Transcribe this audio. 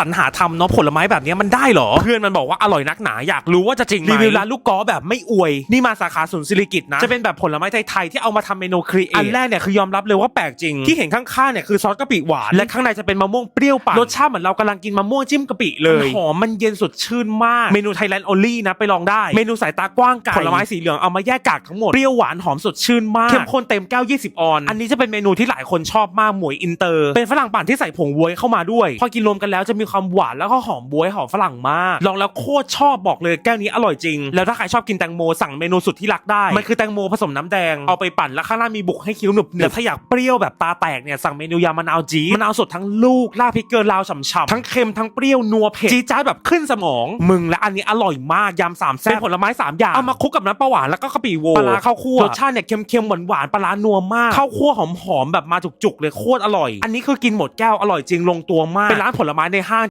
สรรหาทำเนาะผลไม้แบบเนี้ยมันได้เหรอ เพื่อนมันบอกว่าอร่อยนักหนาอยากรู้ว่าจะจริงไหมรีวิวร้านลูกกอแบบไม่อวย นี่มาสาขาศูนย์ศิริกิตนะ จะเป็นแบบผลไม้ไทยๆที่เอามาทำเมนูครีเอทอันแรกเนี่ยคือยอมรับเลยว่าแปลกจริง ที่เห็นข้างๆเนี่ยคือซอสกะปิหวาน และข้างในจะเป็นมะม่วงเปรี้ยวปั่นรสชาติเหมือนเรากำลังกินมะม่วงจิ้มกะปิเลยหอมมันเย็นสดชื่นมากเมนูไทยแลนด์โอลี่นะไปลองได้เมนูสายตากว้างไก่ผลไม้สีเหลืองเอามาแยกกากทั้งหมดเปรี้ยวหวานหอมสดชื่นมากเข้มข้นเต็มแก้ว 20 ออน อันนี้จะเป็นเมนูที่หลายคนชอบมากหมวยอินเตอร์ เป็นฝรั่งปั่นที่ใส่ผงบวยเข้ามาด้วย พอกินรวมกันแล้วจะมีความหวานแล้วก็หอมบวยหอมฝรั่งมากลองแล้วโคตรชอบบอกเลยแก้วนี้อร่อยจริง แล้วถ้าใครชอบกินแตงโมสั่งเมนูสุดที่รักได้ มันคือแตงโมผสมน้ำแดงเอาไปปั่นแล้วข้างล่างมีบุกให้คิ้วหนึบๆแต่ถ้าอยากเปรี้ยวแบบตาแตกเนี่ยสั่งเมนูยามะนาวจี๊ดมะนาวสดทั้งลูกลาดพริกเกลือลาวฉ่ำๆทั้งเค็มทั้งเปรี้ยวนัวเผ็ดจี๊ดจ๊าดแบบขึ้นสมอง มึงและอันนี้อร่อยมากยำสามแซ่บเป็นผลไม้สามอย่างเอามาคลุกกับน้ำปลาหวานแล้วก็กะปิโวปลาร้าข้าวคั่วรสชาติเนี่ยเค็มๆหวานๆปลาร้านัวมากข้าวคั่วหอมๆแบบมาจุกๆเลยโคตรอร่อย อันนี้คือกินหมดแก้วอร่อยจริงลงตัวมากเป็นร้านผลไม้ในห้าง